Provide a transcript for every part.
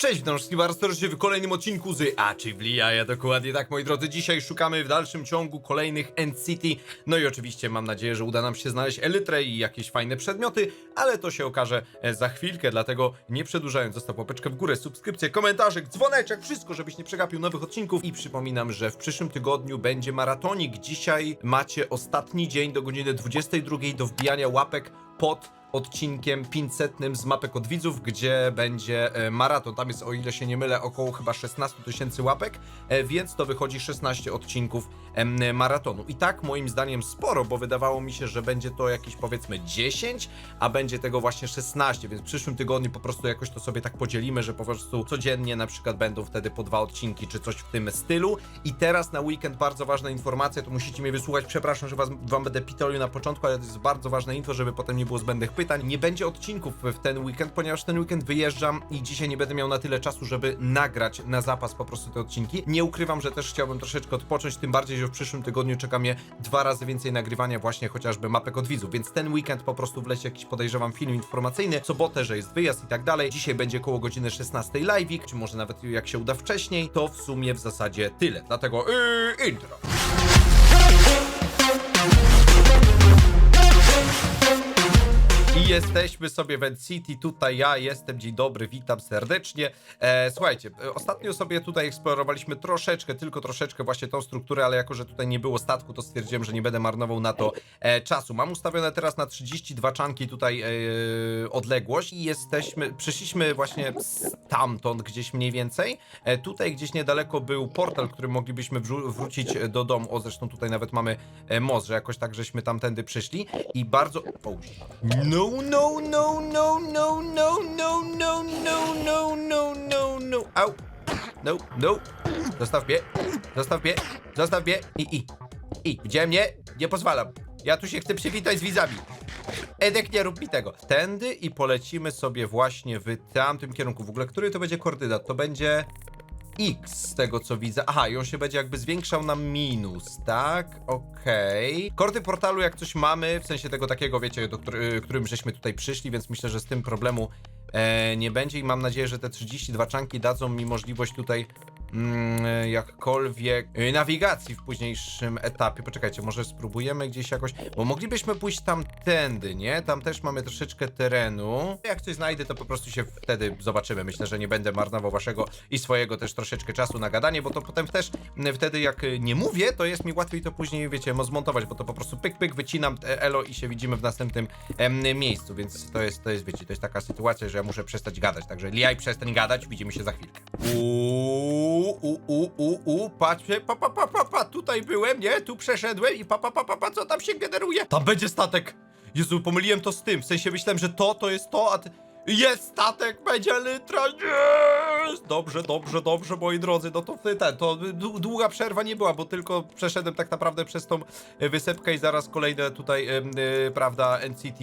Cześć, witam wszystkich bardzo serdecznie w kolejnym odcinku z Achievely, a ja dokładnie tak, moi drodzy. Dzisiaj szukamy w dalszym ciągu kolejnych End-City. No i oczywiście mam nadzieję, że uda nam się znaleźć elytrę i jakieś fajne przedmioty, ale to się okaże e, za chwilkę, dlatego nie przedłużając, zostaw łapeczkę w górę, subskrypcję, komentarzyk, dzwoneczek, wszystko, żebyś nie przegapił nowych odcinków. I przypominam, że w przyszłym tygodniu będzie maratonik. Dzisiaj macie ostatni dzień do godziny 22 do wbijania łapek pod odcinkiem 500 z mapek od widzów, gdzie będzie e, maraton. Tam jest, o ile się nie mylę, około chyba 16 tysięcy łapek, e, więc to wychodzi 16 odcinków maratonu. I tak moim zdaniem sporo, bo wydawało mi się, że będzie to jakieś powiedzmy 10, a będzie tego właśnie 16, więc w przyszłym tygodniu po prostu jakoś to sobie tak podzielimy, że po prostu codziennie na przykład będą wtedy po dwa odcinki, czy coś w tym stylu. I teraz na weekend bardzo ważna informacja, to musicie mnie wysłuchać. Przepraszam, że was, wam będę pitolił na początku, ale to jest bardzo ważne info, żeby potem nie było zbędnych pytań. Nie będzie odcinków w ten weekend, ponieważ ten weekend wyjeżdżam i dzisiaj nie będę miał na tyle czasu, żeby nagrać na zapas po prostu te odcinki. Nie ukrywam, że też chciałbym troszeczkę odpocząć, tym bardziej, że w przyszłym tygodniu czeka mnie dwa razy więcej nagrywania właśnie chociażby mapek od widzów, więc ten weekend po prostu wleci jakiś podejrzewam film informacyjny, sobotę, że jest wyjazd i tak dalej. Dzisiaj będzie koło godziny 16 live'ik, czy może nawet jak się uda wcześniej, to w sumie w zasadzie tyle. Dlatego yy, intro. I jesteśmy sobie w City, tutaj ja jestem, dzień dobry, witam serdecznie. E, słuchajcie, e, ostatnio sobie tutaj eksplorowaliśmy troszeczkę, tylko troszeczkę właśnie tą strukturę, ale jako, że tutaj nie było statku, to stwierdziłem, że nie będę marnował na to e, czasu. Mam ustawione teraz na 32 czanki tutaj e, odległość i jesteśmy, przyszliśmy właśnie stamtąd gdzieś mniej więcej. E, tutaj gdzieś niedaleko był portal, który moglibyśmy wrócić do domu. O, zresztą tutaj nawet mamy e, most, że jakoś tak żeśmy tamtędy przyszli i bardzo... O, no, no, no, no, no, no, no, no, no, no, no, no, no, au. No, no. Zostaw mnie, zostaw mnie, zostaw mnie i, i, i. Widziałem mnie? Nie pozwalam. Ja tu się chcę przywitać z widzami. Edek, nie rób mi tego. Tędy i polecimy sobie właśnie w tamtym kierunku. W ogóle, który to będzie koordynat? To będzie X z tego co widzę. Aha, i on się będzie jakby zwiększał na minus, tak? Okej. Kordy portalu jak coś mamy, w sensie tego takiego, wiecie, do który, którym żeśmy tutaj przyszli, więc myślę, że z tym problemu e, nie będzie i mam nadzieję, że te 32 czanki dadzą mi możliwość tutaj mm, jakkolwiek e, nawigacji w późniejszym etapie. Poczekajcie, może spróbujemy gdzieś jakoś, bo moglibyśmy pójść tamtędy, nie? Tam też mamy troszeczkę terenu. Jak coś znajdę, to po prostu się wtedy zobaczymy. Myślę, że nie będę marnował waszego i swojego też troszeczkę czasu na gadanie, bo to potem też mm, wtedy jak y, nie mówię, to jest mi łatwiej to później, wiecie, mo- zmontować, bo to po prostu pyk, pyk, wycinam e, elo i się widzimy w następnym em, miejscu, więc to jest, to jest, wiecie, to jest taka sytuacja, że ja muszę przestać gadać, także Liaj przestań gadać, widzimy się za chwilkę. Uuu, u, u, u, u, patrzcie, pa, pa, pa, pa, pa, tutaj byłem, nie, tu przeszedłem i pa, pa, pa, pa, pa, co tam się generuje? Tam będzie statek! Jezu, pomyliłem to z tym, w sensie myślałem, że to, to jest to, a ty... Jest statek, będzie litra, jest! Dobrze, dobrze, dobrze, moi drodzy, no to ten, to dłu- długa przerwa nie była, bo tylko przeszedłem tak naprawdę przez tą wysepkę i zaraz kolejne tutaj, e, prawda, NCT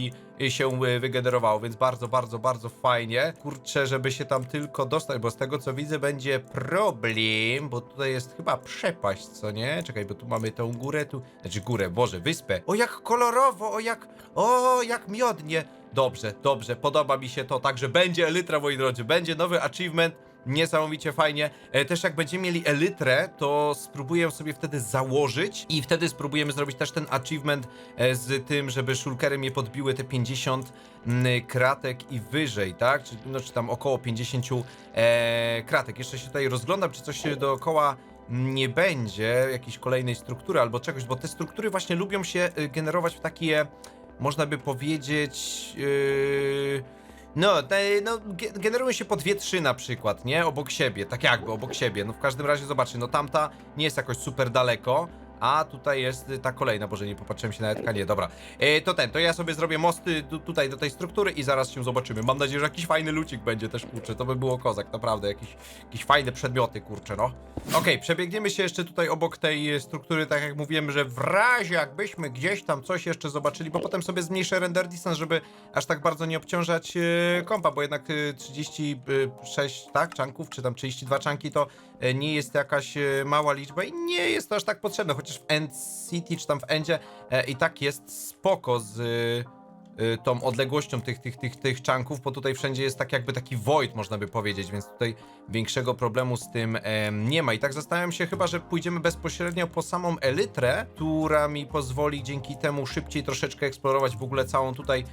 się e, wygenerowało, więc bardzo, bardzo, bardzo fajnie. Kurczę, żeby się tam tylko dostać, bo z tego co widzę będzie problem, bo tutaj jest chyba przepaść, co nie? Czekaj, bo tu mamy tą górę, tu, znaczy górę, Boże, wyspę. O, jak kolorowo, o, jak, o, jak miodnie. Dobrze, dobrze, podoba mi się to. Także będzie elytra, moi drodzy, będzie nowy achievement. Niesamowicie fajnie. E, też jak będziemy mieli elytrę, to spróbuję sobie wtedy założyć i wtedy spróbujemy zrobić też ten achievement e, z tym, żeby szulkery mnie podbiły te 50 mm, kratek i wyżej, tak? Czy, no, czy tam około 50 e, kratek. Jeszcze się tutaj rozglądam, czy coś się dookoła nie będzie jakiejś kolejnej struktury albo czegoś, bo te struktury właśnie lubią się y, generować w takie, można by powiedzieć, yy, no, te, no, ge- generują się po dwie, trzy na przykład, nie? Obok siebie, tak jakby obok siebie. No w każdym razie zobaczcie, no tamta nie jest jakoś super daleko. A tutaj jest y, ta kolejna, boże nie popatrzyłem się na etka, nie, dobra. E, to ten, to ja sobie zrobię mosty tu, tutaj do tej struktury i zaraz się zobaczymy. Mam nadzieję, że jakiś fajny lucik będzie też, kurczę, to by było kozak, naprawdę, jakieś, jakieś fajne przedmioty, kurczę, no. Okej, przebiegniemy się jeszcze tutaj obok tej e, struktury, tak jak mówiłem, że w razie jakbyśmy gdzieś tam coś jeszcze zobaczyli, bo potem sobie zmniejszę render distance, żeby aż tak bardzo nie obciążać e, kompa, bo jednak e, 36, tak, czanków, czy tam 32 czanki to e, nie jest jakaś e, mała liczba i nie jest to aż tak potrzebne, chociaż w End City, czy tam w Endzie e, i tak jest spoko z y, tą odległością tych, tych, tych, tych czanków, bo tutaj wszędzie jest tak jakby taki void, można by powiedzieć, więc tutaj większego problemu z tym em, nie ma. I tak zastanawiam się chyba, że pójdziemy bezpośrednio po samą elytrę, która mi pozwoli dzięki temu szybciej troszeczkę eksplorować w ogóle całą tutaj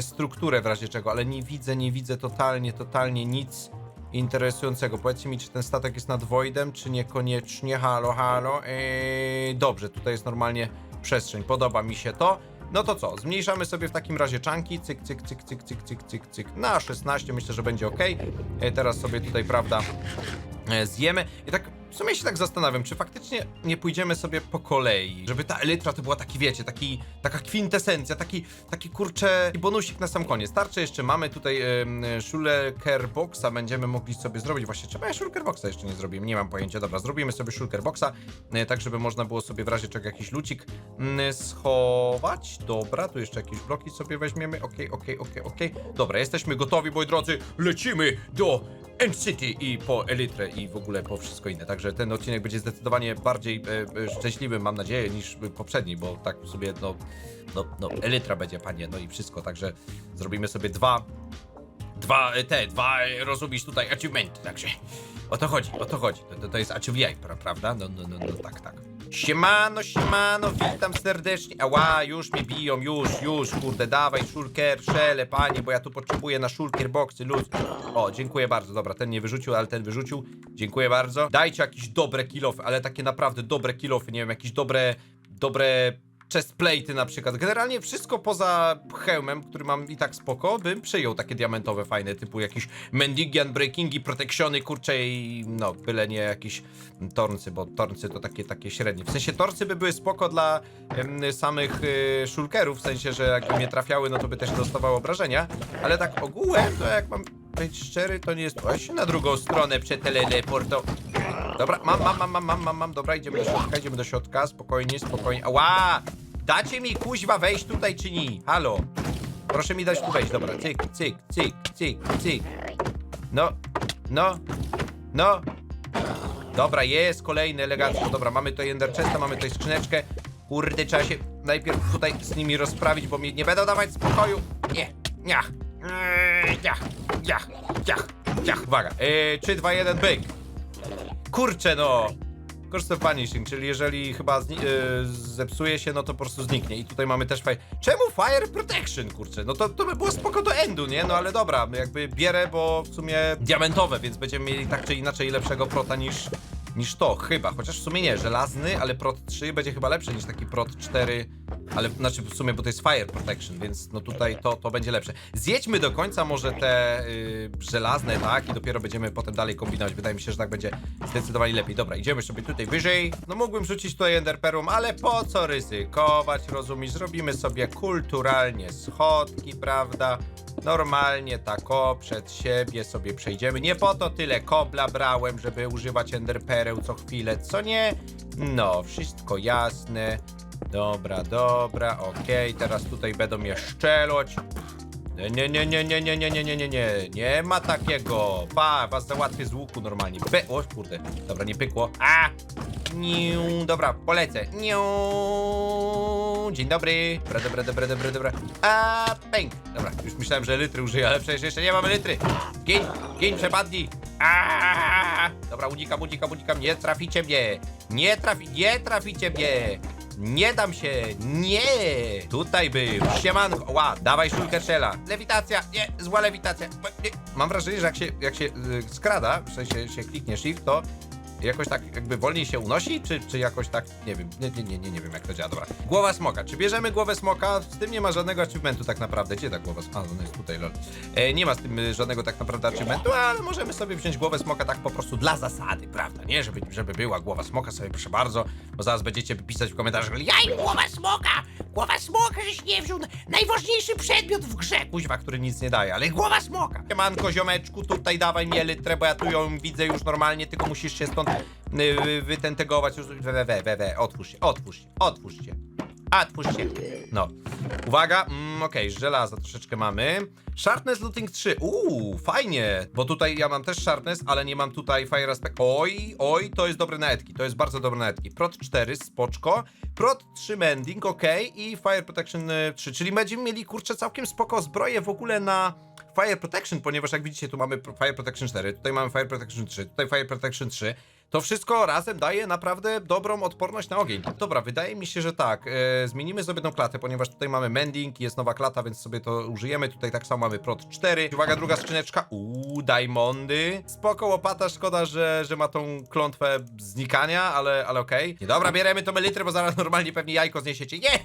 strukturę w razie czego, ale nie widzę, nie widzę totalnie, totalnie nic interesującego. Powiedzcie mi, czy ten statek jest nad Voidem, czy niekoniecznie. Halo, halo. Eee, dobrze, tutaj jest normalnie przestrzeń. Podoba mi się to. No to co, zmniejszamy sobie w takim razie czanki, cyk, cyk, cyk, cyk, cyk, cyk, cyk, cyk, na 16, myślę, że będzie ok. Teraz sobie tutaj, prawda, e, zjemy. I tak w sumie się tak zastanawiam, czy faktycznie nie pójdziemy sobie po kolei, żeby ta elytra to była taki, wiecie, taki, taka kwintesencja, taki, taki kurcze bonusik na sam koniec. Tarcze jeszcze mamy tutaj um, Shulker Boxa, będziemy mogli sobie zrobić, właśnie trzeba ja Shulker Boxa jeszcze nie zrobiłem, nie mam pojęcia, dobra, zrobimy sobie Shulker Boxa, e, tak żeby można było sobie w razie czego jakiś lucik mm, schować, dobra, tu jeszcze jakieś bloki sobie weźmiemy, okej, okej, okej, okej, dobra, jesteśmy gotowi, moi drodzy, lecimy do N-City i po Elytrę i w ogóle po wszystko inne. Także ten odcinek będzie zdecydowanie bardziej e, e, szczęśliwy, mam nadzieję, niż poprzedni, bo tak sobie, no, no, no, Elytra będzie, panie, no i wszystko. Także zrobimy sobie dwa, dwa, e, te, dwa, e, rozumiesz, tutaj achievementy, także o to chodzi, o to chodzi. To, to, jest achievement, pra, prawda? No, no, no, no, tak, tak. Siemano, siemano, witam serdecznie. Ała, już mnie biją, już, już, kurde, dawaj, szulker, szele, panie, bo ja tu potrzebuję na szulker boxy, luz. O, dziękuję bardzo, dobra, ten nie wyrzucił, ale ten wyrzucił. Dziękuję bardzo. Dajcie jakieś dobre kilofy, ale takie naprawdę dobre kilofy, nie wiem, jakieś dobre, dobre chestplate'y na przykład. Generalnie wszystko poza hełmem, który mam i tak spoko, bym przyjął takie diamentowe fajne, typu jakieś Mendigian, Breakingi, Protectiony, kurcze i no, byle nie jakieś torncy, bo torncy to takie, takie średnie. W sensie torcy by były spoko dla em, samych y, szulkerów, w sensie, że jakby mnie trafiały, no to by też dostawały obrażenia, ale tak ogółem, to jak mam być szczery, to nie jest właśnie na drugą stronę przeteleporto. Dobra, mam, mam, mam, mam, mam, mam, dobra, idziemy do środka, idziemy do środka, spokojnie, spokojnie. Ała! Dacie mi kuźwa wejść tutaj czy nie? Halo? Proszę mi dać tu wejść, dobra, cyk, cyk, cyk, cyk, cyk. No, no, no. Dobra, jest kolejny elegancko, dobra, mamy tutaj Ender Chesta, mamy tutaj skrzyneczkę. Kurde, trzeba się najpierw tutaj z nimi rozprawić, bo mi nie będą dawać spokoju. Nie, niach, niach, niach, niach, niach, uwaga. Yy, 3, 2, 1, byk. Kurczę no! Course of Vanishing, czyli jeżeli chyba zni- yy, zepsuje się, no to po prostu zniknie. I tutaj mamy też fire... Czemu Fire Protection, kurczę? No to, to by było spoko do endu, nie? No ale dobra, jakby bierę, bo w sumie diamentowe, więc będziemy mieli tak czy inaczej lepszego prota niż, niż to, chyba. Chociaż w sumie nie, żelazny, ale prot 3 będzie chyba lepszy niż taki prot 4, ale znaczy w sumie, bo to jest Fire Protection, więc no tutaj to, to będzie lepsze. Zjedźmy do końca może te yy, żelazne, tak? I dopiero będziemy potem dalej kombinować. Wydaje mi się, że tak będzie zdecydowanie lepiej. Dobra, idziemy sobie tutaj wyżej. No mógłbym rzucić tutaj enderperum, ale po co ryzykować, rozumiesz? Zrobimy sobie kulturalnie schodki, prawda? Normalnie tak przed siebie sobie przejdziemy. Nie po to tyle kobla brałem, żeby używać enderpereł co chwilę, co nie? No, wszystko jasne. Dobra, dobra, okej, teraz tutaj będą mnie szczeloć. Nie, nie, nie, nie, nie, nie, nie, nie, nie, nie, nie, nie ma takiego. Pa, was załatwię z łuku normalnie. Be o, kurde, dobra, nie pykło. A! Niu, dobra, polecę. Niu. Dzień dobry. Dobra, dobra, dobra, dobra, dobra. A, pęk. Dobra, już myślałem, że litry użyję, ale przecież jeszcze nie mamy litry. Gin, gin, przepadnij. A! Dobra, unikam, unikam, unikam. Nie traficie mnie. Nie trafi, nie traficie mnie. Nie dam się! Nie! Tutaj był! Siemanko! Ła, dawaj szulkę szela! Lewitacja! Nie! Zła lewitacja! Nie. Mam wrażenie, że jak się, jak się y, skrada, w sensie się kliknie shift, to jakoś tak jakby wolniej się unosi, czy, czy jakoś tak, nie wiem, nie, nie, nie, nie, wiem jak to działa, dobra. Głowa smoka, czy bierzemy głowę smoka? Z tym nie ma żadnego achievementu tak naprawdę, gdzie ta głowa smoka? A, ona jest tutaj, lol. E, nie ma z tym y, żadnego tak naprawdę achievementu, ale możemy sobie wziąć głowę smoka tak po prostu dla zasady, prawda, nie? Żeby, żeby była głowa smoka sobie, proszę bardzo, bo zaraz będziecie pisać w komentarzach, jaj, głowa smoka! Głowa smoka, żeś nie wziął! Najważniejszy przedmiot w grze, kuźwa, który nic nie daje, ale głowa smoka! Siemanko, ziomeczku, tutaj dawaj mi litrę, bo ja tu ją widzę już normalnie, tylko musisz się stąd wytentegować. We, we, we, we, otwórz się, otwórz się, otwórz się. A, twórz się. No. Uwaga, mm, okej, żelaza troszeczkę mamy. Sharpness Looting 3. Uuu, fajnie, bo tutaj ja mam też Sharpness, ale nie mam tutaj Fire Aspect. Oj, oj, to jest dobre na etki, to jest bardzo dobre na etki. Prot 4, spoczko. Prot 3 Mending, okej, i Fire Protection y, 3, czyli będziemy mieli, kurczę, całkiem spoko zbroję w ogóle na Fire Protection, ponieważ jak widzicie, tu mamy Fire Protection 4, tutaj mamy Fire Protection 3, tutaj Fire Protection 3. To wszystko razem daje naprawdę dobrą odporność na ogień. Dobra, wydaje mi się, że tak. E, zmienimy sobie tą klatę, ponieważ tutaj mamy mending, jest nowa klata, więc sobie to użyjemy. Tutaj tak samo mamy prot 4. Uwaga, druga skrzyneczka. Uuu, diamondy. Spoko łopata, szkoda, że, że ma tą klątwę znikania, ale, ale okej. Nie, dobra, bieremy to melitrę, bo zaraz normalnie pewnie jajko zniesiecie. Nie!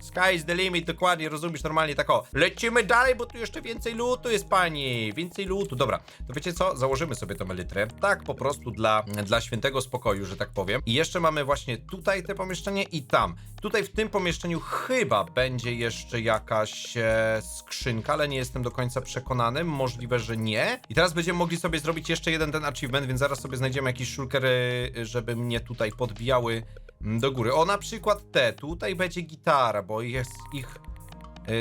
Sky is the limit, dokładnie, rozumiesz, normalnie tak o. Lecimy dalej, bo tu jeszcze więcej lootu jest, pani. Więcej lootu. Dobra, to wiecie co? Założymy sobie tą melitrę. Tak, po prostu dla, dla świętego spokoju, że tak powiem. I jeszcze mamy właśnie tutaj te pomieszczenie i tam. Tutaj w tym pomieszczeniu chyba będzie jeszcze jakaś e, skrzynka, ale nie jestem do końca przekonany. Możliwe, że nie. I teraz będziemy mogli sobie zrobić jeszcze jeden ten achievement, więc zaraz sobie znajdziemy jakieś shulkery, żeby mnie tutaj podbijały mm, do góry. O, na przykład te. Tutaj będzie gitara, bo jest ich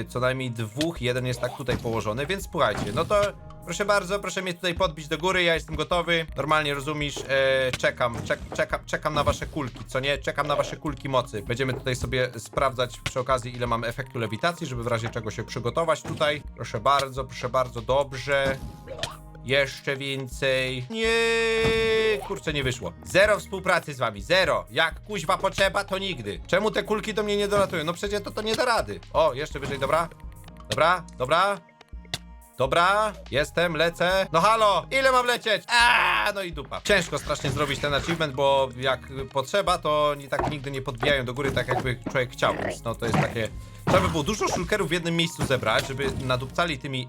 co najmniej dwóch, jeden jest tak tutaj położony, więc słuchajcie, no to proszę bardzo, proszę mnie tutaj podbić do góry, ja jestem gotowy, normalnie rozumiesz, e, czekam, czek, czekam, czekam na wasze kulki, co nie? Czekam na wasze kulki mocy. Będziemy tutaj sobie sprawdzać przy okazji, ile mam efektu lewitacji, żeby w razie czego się przygotować tutaj. Proszę bardzo, proszę bardzo, dobrze. Jeszcze więcej. Nie, kurczę, nie wyszło. Zero współpracy z wami, zero. Jak kuźwa potrzeba, to nigdy. Czemu te kulki do mnie nie dolatują? No przecież to to nie da rady. O, jeszcze wyżej, dobra. Dobra, dobra. Dobra, jestem, lecę. No halo, ile mam lecieć? A, no i dupa. Ciężko strasznie zrobić ten achievement, bo jak potrzeba, to nie tak nigdy nie podbijają do góry tak jakby człowiek chciał, no to jest takie... Trzeba by było dużo shulkerów w jednym miejscu zebrać, żeby nadupcali tymi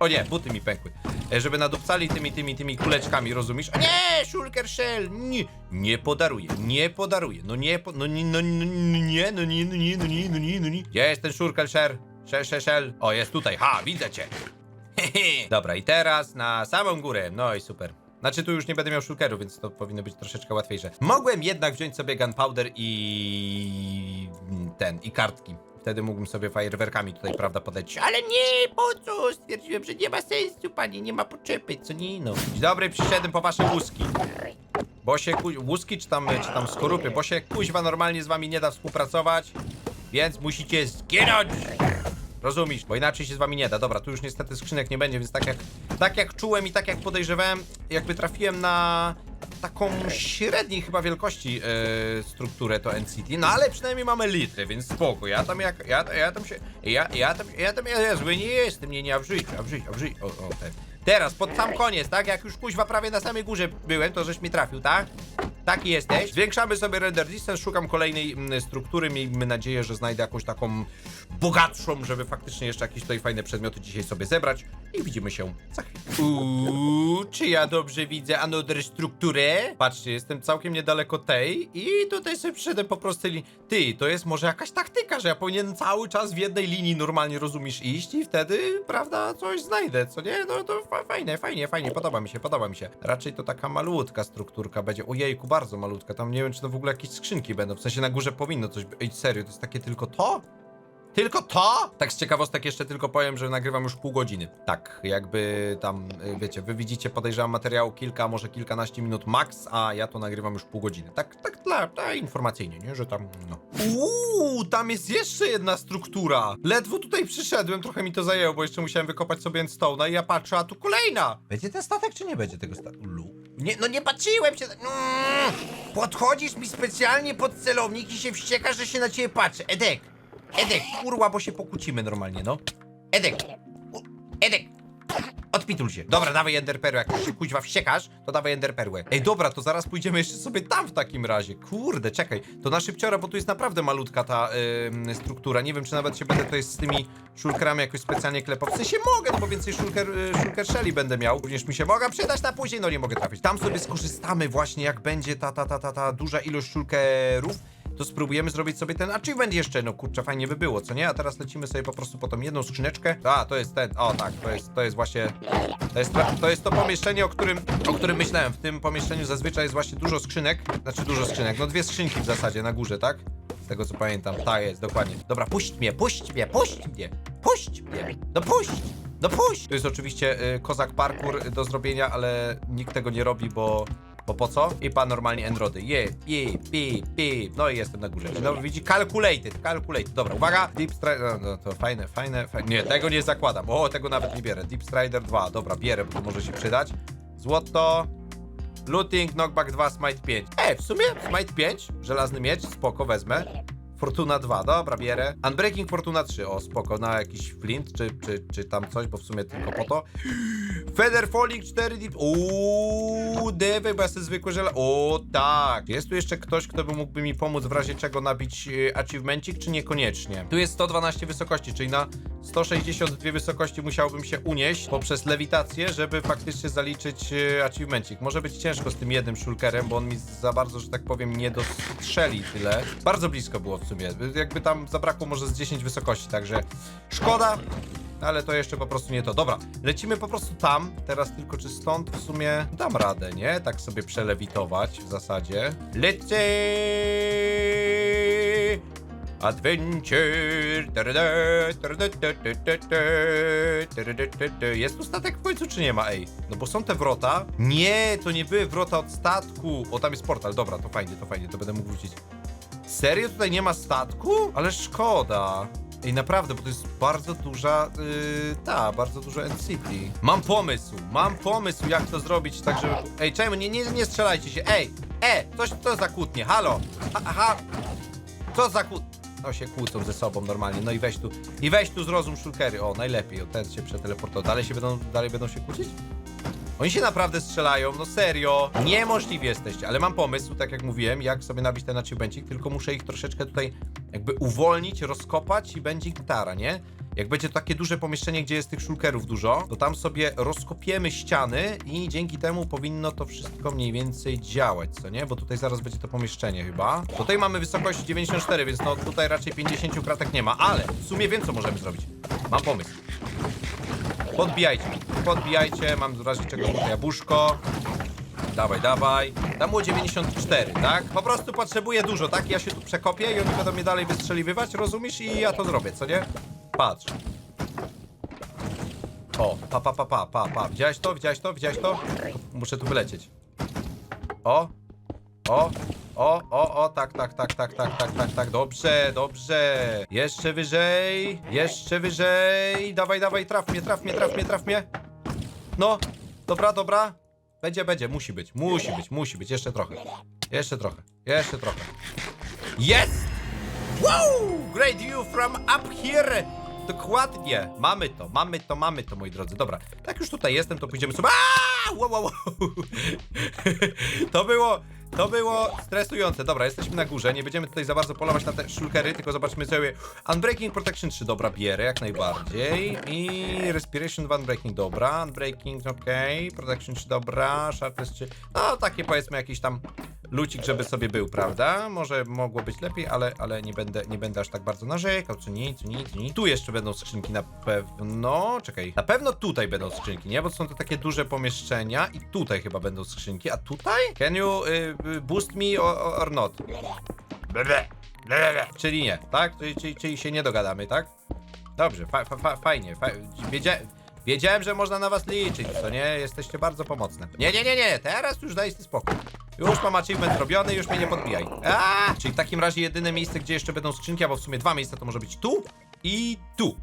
o nie, buty mi pękły. E, Żeby nadupcali tymi, tymi, tymi kuleczkami, rozumiesz? O nie, Shulker Shell! Nie, nie podaruję, nie podaruję. No nie, po, no nie, no, no, no nie, no nie, no nie, no nie, no nie, no nie. Gdzie jest ten Shulker Shell? Shell, Shell, Shell. O, jest tutaj, ha, widzę cię. Dobra, i teraz na samą górę. No i super. Znaczy tu już nie będę miał shulkerów, więc to powinno być troszeczkę łatwiejsze. Mogłem jednak wziąć sobie gunpowder i ten, i kartki. Wtedy mógłbym sobie fajerwerkami tutaj, prawda, podać. Ale nie, po co? Stwierdziłem, że nie ma sensu, panie, nie ma potrzeby, co nie no. Dzień dobry, przyszedłem po wasze łuski. Bo się ku... łuski czy tam, czy tam skorupy, bo się kuźwa normalnie z wami nie da współpracować, więc musicie zginąć. Rozumiesz, bo inaczej się z wami nie da. Dobra, tu już niestety skrzynek nie będzie, więc tak jak, tak jak czułem i tak jak podejrzewałem, jakby trafiłem na taką średniej chyba wielkości e, strukturę to NCT, no ale przynajmniej mamy litry, więc spoko. Ja tam jak, ja, ja tam się, ja, ja tam, ja tam, ja, ja zły nie jestem, nie, nie, a w życiu, a w życiu, a w życiu, o, o, ten. Teraz, pod sam koniec, tak? Jak już kuźwa prawie na samej górze byłem, to żeś mi trafił, tak? Taki jesteś. Zwiększamy sobie render distance, szukam kolejnej mm, struktury. Miejmy nadzieję, że znajdę jakąś taką bogatszą, żeby faktycznie jeszcze jakieś tutaj fajne przedmioty dzisiaj sobie zebrać. I widzimy się za chwilę. Uuu, czy ja dobrze widzę another strukturę? Patrzcie, jestem całkiem niedaleko tej i tutaj sobie przyszedłem po prostu li... Ty, to jest może jakaś taktyka, że ja powinienem cały czas w jednej linii normalnie rozumiesz iść i wtedy, prawda, coś znajdę, co nie? No to fa- fajne, fajnie, fajnie, podoba mi się, podoba mi się. Raczej to taka malutka strukturka będzie. Ojejku, malutka. Tam nie wiem, czy to w ogóle jakieś skrzynki będą. W sensie na górze powinno coś być. Ej, serio, to jest takie tylko to? Tylko to? Tak z ciekawostek jeszcze tylko powiem, że nagrywam już pół godziny. Tak, jakby tam, y, wiecie, wy widzicie, podejrzewam materiału kilka, może kilkanaście minut max, a ja to nagrywam już pół godziny. Tak, tak dla, dla informacyjnie, nie? Że tam, no. Uuu, tam jest jeszcze jedna struktura. Ledwo tutaj przyszedłem, trochę mi to zajęło, bo jeszcze musiałem wykopać sobie stone'a i ja patrzę, a tu kolejna. Będzie ten statek, czy nie będzie tego statku? Nie, no nie patrzyłem się. Mm, podchodzisz mi specjalnie pod celownik i się wściekasz, że się na ciebie patrzę. Edek, Edek, kurwa, bo się pokłócimy normalnie, no. Edek, Edek, odpitul się. Dobra, dawaj enderperłę, jak się kuźwa wściekasz, to dawaj enderperłę. Ej, dobra, to zaraz pójdziemy jeszcze sobie tam w takim razie. Kurde, czekaj, to na szybciora, bo tu jest naprawdę malutka ta ym, struktura. Nie wiem, czy nawet się będę tutaj z tymi szulkerami jakoś specjalnie klepał. W sensie mogę, no bo więcej szulker, y, szulker shelly będę miał. Również mi się mogę przydać na później, no nie mogę trafić. Tam sobie skorzystamy właśnie, jak będzie ta, ta, ta, ta, ta duża ilość szulkerów to spróbujemy zrobić sobie ten achievement jeszcze. No kurczę, fajnie by było, co nie? A teraz lecimy sobie po prostu po tą jedną skrzyneczkę. A, to jest ten, o tak, to jest, to jest właśnie, to jest, to jest to pomieszczenie, o którym, o którym myślałem. W tym pomieszczeniu zazwyczaj jest właśnie dużo skrzynek, znaczy dużo skrzynek, no dwie skrzynki w zasadzie na górze, tak? z tego co pamiętam. Tak jest, dokładnie. Dobra, puść mnie, puść mnie, puść mnie, puść mnie, no puść, no puść. To jest oczywiście y, kozak parkour do zrobienia, ale nikt tego nie robi, bo... Bo po co? I pan normalnie enrody. Je, je, pi, pi. No i jestem na górze. No widzi, calculated, calculated. Dobra, uwaga. Deep Strider, no, no to fajne, fajne, fajne. Nie, tego nie zakładam. O, tego nawet nie bierę. Deep Strider 2. Dobra, bierę, bo to może się przydać. Złoto. Looting, knockback 2, smite 5. Ej, w sumie smite 5, żelazny miecz, spoko, wezmę. Fortuna 2, dobra, bierę. Unbreaking Fortuna 3, o spoko, na jakiś flint, czy, czy, czy tam coś, bo w sumie tylko po to. Feather Falling 4 Deep. Uuu, dewy, bo ja sobie zwykłe żela. O, tak. Jest tu jeszcze ktoś, kto by mógłby mi pomóc w razie czego nabić e, achievemencik, czy niekoniecznie? Tu jest 112 wysokości, czyli na 162 wysokości musiałbym się unieść poprzez lewitację, żeby faktycznie zaliczyć e, achievemencik. Może być ciężko z tym jednym shulkerem, bo on mi za bardzo, że tak powiem, nie dostrzeli tyle. Bardzo blisko było w sumie. Jakby tam zabrakło może z 10 wysokości, także szkoda. Ale to jeszcze po prostu nie to. Dobra, lecimy po prostu tam. Teraz tylko czy stąd w sumie dam radę, nie? Tak sobie przelewitować w zasadzie. Lecę! Adventure! Jest tu statek w końcu, czy nie ma? Ej, no bo są te wrota. Nie, to nie były wrota od statku. O, tam jest portal. Dobra, to fajnie, to fajnie, to będę mógł wrócić. Serio tutaj nie ma statku? Ale szkoda. Ej, naprawdę, bo to jest bardzo duża, yy, ta, bardzo duża NCT. Mam pomysł, mam pomysł, jak to zrobić, tak żeby... Ej, czemu? Nie, nie, nie strzelajcie się, ej, e, coś, co za kłótnie, halo, ha, ha, co za kłótnie? No się kłócą ze sobą normalnie, no i weź tu, i weź tu zrozum szulkery, o, najlepiej, o, ten się przeteleportował, dalej się będą, dalej będą się kłócić? Oni się naprawdę strzelają, no serio. Niemożliwi jesteście, ale mam pomysł, tak jak mówiłem, jak sobie nabić ten achievemencik, tylko muszę ich troszeczkę tutaj jakby uwolnić, rozkopać i będzie gitara, nie? Jak będzie takie duże pomieszczenie, gdzie jest tych szulkerów dużo, to tam sobie rozkopiemy ściany i dzięki temu powinno to wszystko mniej więcej działać, co nie? Bo tutaj zaraz będzie to pomieszczenie chyba. Tutaj mamy wysokość 94, więc no tutaj raczej 50 kratek nie ma, ale w sumie wiem, co możemy zrobić. Mam pomysł. Podbijajcie, podbijajcie, mam w razie czego tutaj jabłuszko. Dawaj, dawaj. Tam było 94, tak? Po prostu potrzebuję dużo, tak? Ja się tu przekopię i oni będą mnie dalej wystrzeliwywać, rozumiesz? I ja to zrobię, co nie? Patrz. O, pa, pa, pa, pa, pa, pa. Widziałeś to? Widziałeś to? Widziałeś to? Muszę tu wylecieć. O, o, o, o, o, tak, tak, tak, tak, tak, tak, tak, tak, dobrze, dobrze. Jeszcze wyżej, jeszcze wyżej. Dawaj, dawaj, traf mnie, traf mnie, traf mnie, traf mnie. No, dobra, dobra. Będzie, będzie, musi być, musi być, musi być, jeszcze trochę. Jeszcze trochę, jeszcze trochę. Jest! Wow! Great view from up here! Dokładnie. Mamy to, mamy to, mamy to, moi drodzy. Dobra, tak już tutaj jestem, to pójdziemy sobie... Aaaa! Wow, wow, wow. To było... To było stresujące. Dobra, jesteśmy na górze. Nie będziemy tutaj za bardzo polować na te szulkery, tylko zobaczmy sobie. Unbreaking Protection 3, dobra, bierę jak najbardziej. I Respiration 2, Unbreaking, dobra. Unbreaking, okej. Protection 3, dobra. Sharpness 3. No, takie powiedzmy jakiś tam lucik, żeby sobie był, prawda? Może mogło być lepiej, ale, ale nie, będę, nie będę aż tak bardzo narzekał. Co nie, co nie. Tu jeszcze będą skrzynki na pewno. Czekaj. Na pewno tutaj będą skrzynki, nie? Bo są to takie duże pomieszczenia i tutaj chyba będą skrzynki. A tutaj? Can you y, y, boost me or, or not? Czyli nie, tak? Czyli, czyli, się nie dogadamy, tak? Dobrze, fa, fa, fa, fajnie. Fa, wiedzia, wiedziałem, że można na was liczyć, co nie? Jesteście bardzo pomocne. Nie, nie, nie, nie, teraz już daj sobie spokój. Już mam achievement robiony, już mnie nie podbijaj. A! Czyli w takim razie jedyne miejsce, gdzie jeszcze będą skrzynki, albo w sumie dwa miejsca, to może być tu i tu.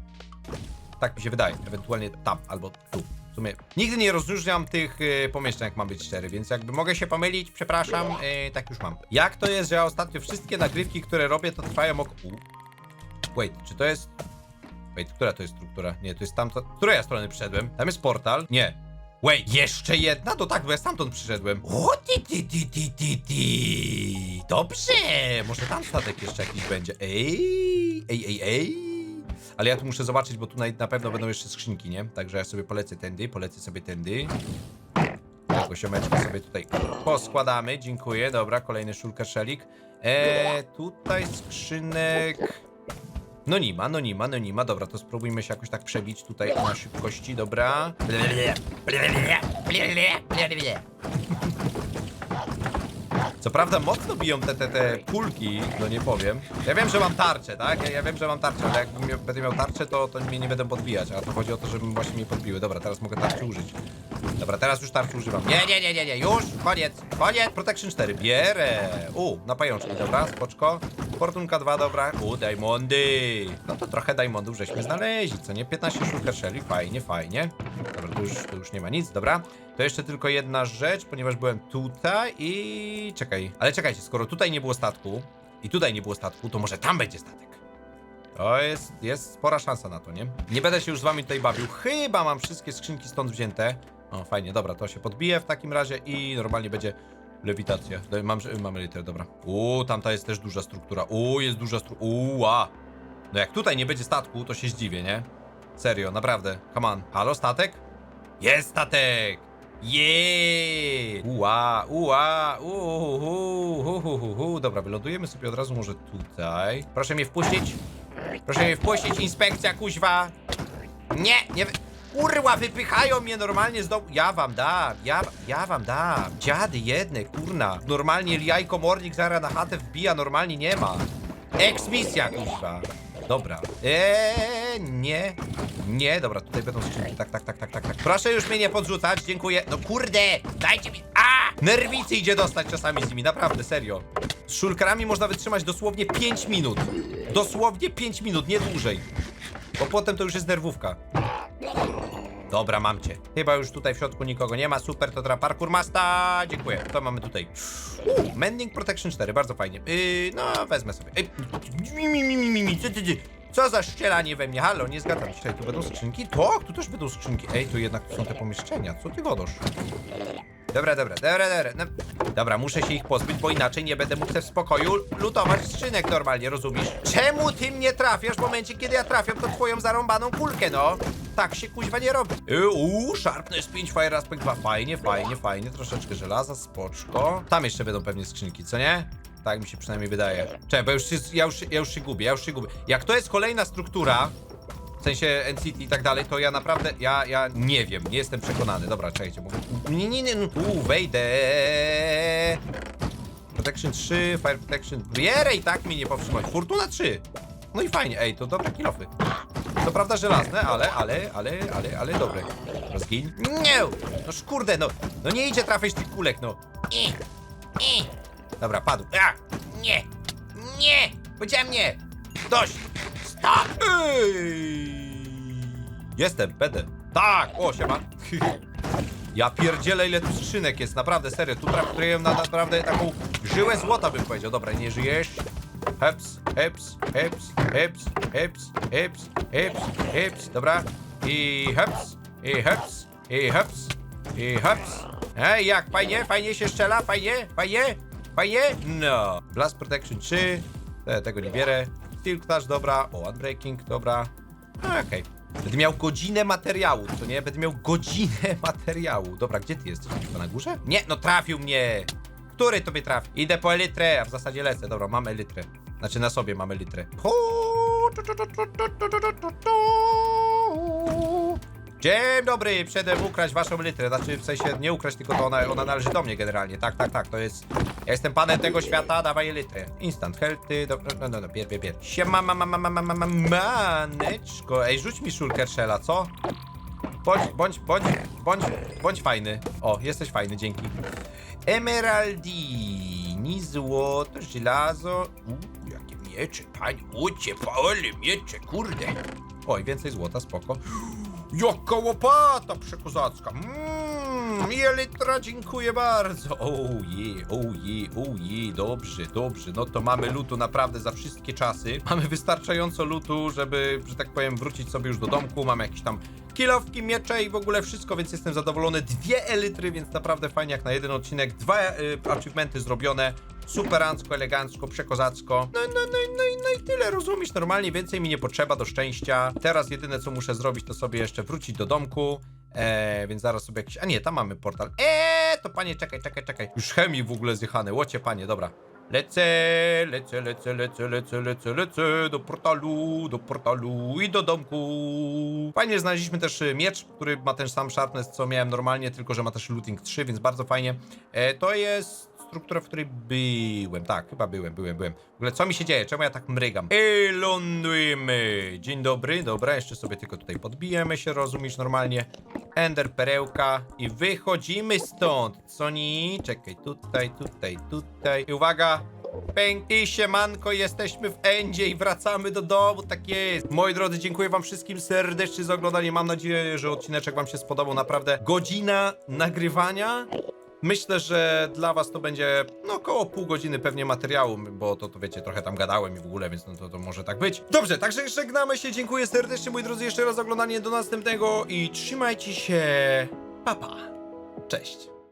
Tak mi się wydaje. Ewentualnie tam albo tu. W sumie nigdy nie rozróżniam tych y, pomieszczeń, jak mam być szczery, więc jakby mogę się pomylić, przepraszam, y, tak już mam. Jak to jest, że ostatnio wszystkie nagrywki, które robię, to trwają ok... U. Wait, czy to jest... Wait, która to jest struktura? Nie, to jest tamta... Której ja strony przyszedłem? Tam jest portal? Nie. Wait, jeszcze jedna? No tak, bo ja stamtąd przyszedłem. O, ti, ti, ti, ti, ti, ti. Dobrze, może tam statek jeszcze jakiś będzie. Ej, ej, ej, ej. Ale ja tu muszę zobaczyć, bo tu na, na pewno będą jeszcze skrzynki, nie? Także ja sobie polecę tędy, polecę sobie tędy. Jako siomeczkę sobie tutaj poskładamy, dziękuję. Dobra, kolejny szulker szelik. Eee, tutaj skrzynek... No nie ma, no nie ma, no nie ma. Dobra, to spróbujmy się jakoś tak przebić tutaj na szybkości, dobra. Co prawda mocno biją te, te, te kulki, no nie powiem. Ja wiem, że mam tarczę, tak? Ja, ja wiem, że mam tarczę, ale jakbym będę miał tarczę, to, to mnie nie będę podbijać. A to chodzi o to, żebym właśnie mnie podbiły. Dobra, teraz mogę tarczy użyć. Dobra, teraz już tarczy używam. Nie, nie, nie, nie, nie, już, koniec, koniec. Protection 4, bierę. U, na pajączki, dobra, spoczko. Fortunka 2, dobra. U, diamondy. No to trochę diamondów żeśmy znaleźli, co nie? 15 sztuk shelly, fajnie, fajnie. Dobra, tu już, tu już nie ma nic, dobra. To jeszcze tylko jedna rzecz, ponieważ byłem tutaj i... Czekaj, ale czekajcie, skoro tutaj nie było statku i tutaj nie było statku, to może tam będzie statek. To jest, jest spora szansa na to, nie? Nie będę się już z wami tutaj bawił. Chyba mam wszystkie skrzynki stąd wzięte. O, fajnie, dobra, to się podbije w takim razie i normalnie będzie lewitacja. Daj, Mam, mamy liter, dobra. Uuu, tamta jest też duża struktura. Uuu, jest duża struktura. Uła. No jak tutaj nie będzie statku, to się zdziwię, nie? Serio, naprawdę. Come on. Halo, statek? Jest statek! Jeee! Ua, ua, uhuhu, Dobra, wylądujemy sobie od razu może tutaj. Proszę mnie wpuścić. Proszę mnie wpuścić, inspekcja kuźwa. Nie, nie... wy- Kurwa, wypychają mnie normalnie z domu. Ja wam dam, ja, ja wam dam. Dziady jedne, kurna. Normalnie jajko mornik zaraz na chatę wbija, normalnie nie ma. Eksmisja, kuźwa. Dobra. Eee, nie. Nie, dobra, tutaj będą skrzynki. Tak, tak, tak, tak, tak, tak. Proszę już mnie nie podrzucać, dziękuję. No kurde, dajcie mi. A! Nerwicy idzie dostać czasami z nimi, naprawdę, serio. Z szulkerami można wytrzymać dosłownie 5 minut. Dosłownie 5 minut, nie dłużej. Bo potem to już jest nerwówka. Dobra, mam cię. Chyba już tutaj w środku nikogo nie ma. Super, to teraz parkour masta. Dziękuję. To mamy tutaj. Uh, Mending Protection 4, bardzo fajnie. Yy, no, wezmę sobie. Ej, mi, mi, mi, mi, co, ty? Co za ścielanie we mnie? Halo, nie zgadzam się. Czekaj, tu będą skrzynki? To, tu też będą skrzynki. Ej, tu jednak są te pomieszczenia. Co ty godosz? Dobra, dobra, dobra, dobra. No, dobra, muszę się ich pozbyć, bo inaczej nie będę mógł w spokoju lutować skrzynek normalnie, rozumiesz? Czemu ty mnie trafiasz w momencie, kiedy ja trafiam to twoją zarąbaną kulkę, no? Tak się kuźwa nie robi. Yy, Uuu, Sharpness 5, Fire Aspect 2. Fajnie, fajnie, fajnie. Troszeczkę żelaza, spoczko. Tam jeszcze będą pewnie skrzynki, co nie? Tak mi się przynajmniej wydaje. Czekaj, bo już ja, już, ja już się gubię, ja już się gubię. Jak to jest kolejna struktura, sensie NCT i tak dalej, to ja naprawdę, ja, ja nie wiem, nie jestem przekonany. Dobra, czekajcie, mówię. Nie, nie, nie, no, tu wejdę. Protection 3, Fire Protection, bierę i tak mi nie powstrzymać. Fortuna 3. No i fajnie, ej, to dobre kilofy. Co prawda żelazne, ale, ale, ale, ale, ale dobre. Rozgin. Nie! No szkurde, no, no nie idzie trafić tych kulek, no. I, i. Dobra, padł. A, nie, nie, powiedziałem nie. Dość. Stop! Ej! Jestem, będę. Tak! O, siema. Ja pierdzielę ile tu skrzynek jest, naprawdę, serio. Tu trafiłem na naprawdę taką żyłę złota, bym powiedział. Dobra, nie żyjesz? Heps, heps, heps, heps, heps, heps, heps, heps. Dobra. I heps, i heps, i heps, i heps. Ej, jak? Fajnie? Fajnie się strzela? Fajnie? Fajnie? Fajnie? No. Blast Protection 3. Te, tego nie bierę. Steel Clash, dobra. O, Unbreaking, dobra. Okej. Będę miał godzinę materiału, to nie? Będę miał godzinę materiału. Dobra, gdzie ty jesteś? Chyba na górze? Nie, no trafił mnie! Który tobie trafi? Idę po elytrę, a w zasadzie lecę. Dobra, mamy elytrę. Znaczy na sobie mamy elytrę. Dzień dobry, przyjdę ukraść waszą litrę. Znaczy, w sensie nie ukraść, tylko to ona, ona należy do mnie generalnie. Tak, tak, tak, to jest ja jestem panem tego świata, dawaj litrę. Instant healthy, do, no, no, no, bier, bier, bier. Siema, ma, ma, ma, ma, ma, ma, ma, maneczko. Ej, rzuć mi szulkę szela, co? Bądź, bądź, bądź, bądź, bądź fajny. O, jesteś fajny, dzięki. Emeraldini, złoto, żelazo. Uuu, jakie miecze, panie. Ucie, pole miecze, kurde. Oj, więcej złota, spoko. Jaka łopata przekozacka. Mmm, jelitra, dziękuję bardzo. Oje, oje, oje, dobrze, dobrze. No to mamy lutu naprawdę za wszystkie czasy. Mamy wystarczająco lutu, żeby, że tak powiem, wrócić sobie już do domku. Mamy jakieś tam kilowki, miecze i w ogóle wszystko, więc jestem zadowolony. Dwie elitry, więc naprawdę fajnie jak na jeden odcinek. Dwa y, achievementy zrobione. Superancko, elegancko, przekozacko. No, no, no, no, no i tyle, rozumiesz? Normalnie więcej mi nie potrzeba do szczęścia. Teraz jedyne co muszę zrobić, to sobie jeszcze wrócić do domku. Eee, więc zaraz sobie jakiś. A nie, tam mamy portal. Eee, to panie, czekaj, czekaj, czekaj. Już chemii w ogóle zjechane. Łocie, panie, dobra. Lecę, lecę, lecę, lecę, lecę, lecę, lecę do portalu, do portalu i do domku. Fajnie znaleźliśmy też y, miecz, który ma ten sam sharpness, co miałem normalnie, tylko że ma też looting 3, więc bardzo fajnie. E, to jest struktura, w której byłem. Tak, chyba byłem, byłem, byłem. W ogóle co mi się dzieje? Czemu ja tak mrygam? I lądujemy. Dzień dobry, dobra, jeszcze sobie tylko tutaj podbijemy się, rozumiesz, normalnie. Ender perełka i wychodzimy stąd. Co nie? Czekaj, tutaj, tutaj, tutaj. I uwaga, Pęk i siemanko, jesteśmy w Endzie i wracamy do domu, tak jest. Moi drodzy, dziękuję wam wszystkim serdecznie za oglądanie. Mam nadzieję, że odcineczek wam się spodobał. Naprawdę godzina nagrywania. Myślę, że dla was to będzie no około pół godziny pewnie materiału, bo to, to wiecie, trochę tam gadałem i w ogóle, więc no to, to może tak być. Dobrze, także żegnamy się, dziękuję serdecznie moi drodzy jeszcze raz za oglądanie, do następnego i trzymajcie się, pa pa, cześć.